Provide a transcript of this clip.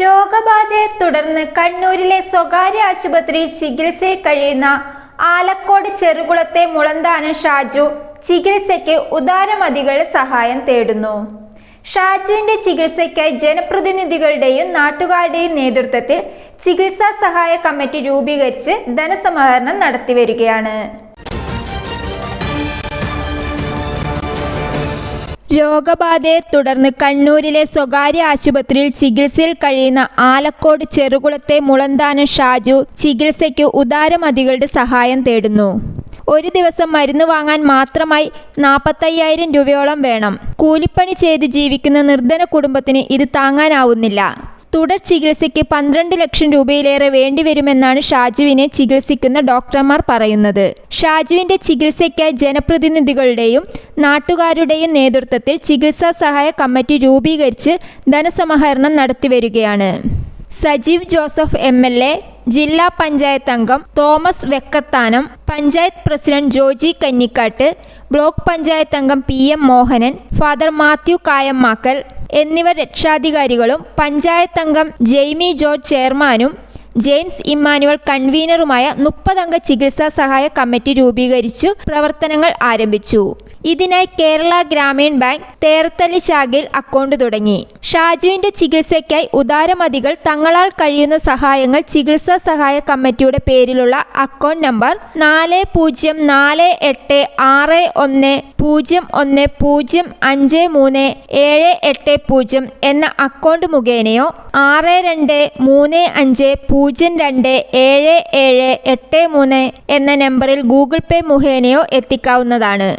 രോഗബാധയെ തുടർന്ന് കണ്ണൂരിലെ സ്വകാര്യ ആശുപത്രിയിൽ ചികിത്സയിൽ കഴിയുന്ന ആലക്കോട് ചെറുകുളത്തെ മുളന്താനം ഷാജു. ചികിത്സയ്ക്ക് ഉദാരമതികളുടെ സഹായം തേടുന്നു. ഷാജുവിന്റെ ചികിത്സയ്ക്കായി ജനപ്രതിനിധികളുടെയും നാട്ടുകാരുടെയും നേതൃത്വത്തിൽ ചികിത്സാ സഹായ കമ്മിറ്റി രൂപീകരിച്ച് ധനസമാഹരണം നടത്തിവരികയാണ്. രോഗബാധയെ തുടർന്ന് കണ്ണൂരിലെ സ്വകാര്യ ആശുപത്രിയിൽ ചികിത്സയിൽ കഴിയുന്ന ആലക്കോട് ചെറുകുളത്തെ മുളന്താന ഷാജു ചികിത്സയ്ക്ക് ഉദാരമതികളുടെ സഹായം തേടുന്നു. ഒരു ദിവസം മരുന്ന് വാങ്ങാൻ മാത്രമായി നാൽപ്പത്തയ്യായിരം രൂപയോളം വേണം. കൂലിപ്പണി ചെയ്ത് ജീവിക്കുന്ന നിർധന കുടുംബത്തിന് ഇത് താങ്ങാനാവുന്നില്ല. തുടർ ചികിത്സയ്ക്ക് പന്ത്രണ്ട് ലക്ഷം രൂപയിലേറെ വേണ്ടിവരുമെന്നാണ് ഷാജുവിനെ ചികിത്സിക്കുന്ന ഡോക്ടർമാർ പറയുന്നത്. ഷാജുവിന്റെ ചികിത്സയ്ക്കായി ജനപ്രതിനിധികളുടെയും നാട്ടുകാരുടെയും നേതൃത്വത്തിൽ ചികിത്സാ സഹായ കമ്മിറ്റി രൂപീകരിച്ച് ധനസമാഹരണം നടത്തിവരികയാണ്. Sajeev Joseph M L A ജില്ലാ പഞ്ചായത്ത് അംഗം തോമസ് വെക്കത്താനം പഞ്ചായത്ത് പ്രസിഡന്റ് ജോജി കന്നിക്കാട്ട് ബ്ലോക്ക് പഞ്ചായത്ത് അംഗം P M Mohanan father Mathew Kayammakkal എന്നിവർ രക്ഷാധികാരികളും പഞ്ചായത്ത് അംഗം ജെയ്മി ജോർജ് ചെയർമാനും ജെയിംസ് ഇമ്മാനുവൽ കൺവീനറുമായ മുപ്പതംഗ ചികിത്സാ സഹായ കമ്മിറ്റി രൂപീകരിച്ചു പ്രവർത്തനങ്ങൾ ആരംഭിച്ചു. ഇതിനായി കേരള ഗ്രാമീൺ ബാങ്ക് തേർത്തലി ശാഖയിൽ അക്കൗണ്ട് തുടങ്ങി. ഷാജുവിന്റെ ചികിത്സയ്ക്കായി ഉദാരമതികൾ തങ്ങളാൽ കഴിയുന്ന സഹായങ്ങൾ ചികിത്സാ സഹായ കമ്മിറ്റിയുടെ പേരിലുള്ള അക്കൗണ്ട് നമ്പർ നാല് പൂജ്യം നാല് എട്ട് ആറ് ഒന്ന് പൂജ്യം ഒന്ന് പൂജ്യം അഞ്ച് മൂന്ന് ഏഴ് എട്ട് പൂജ്യം എന്ന അക്കൗണ്ട് മുഖേനയോ ആറ് രണ്ട് മൂന്ന് അഞ്ച് പൂജ്യം രണ്ട് ഏഴ് ഏഴ് എട്ട് മൂന്ന് എന്ന നമ്പറിൽ ഗൂഗിൾ പേ മുഖേനയോ എത്തിക്കാവുന്നതാണ്.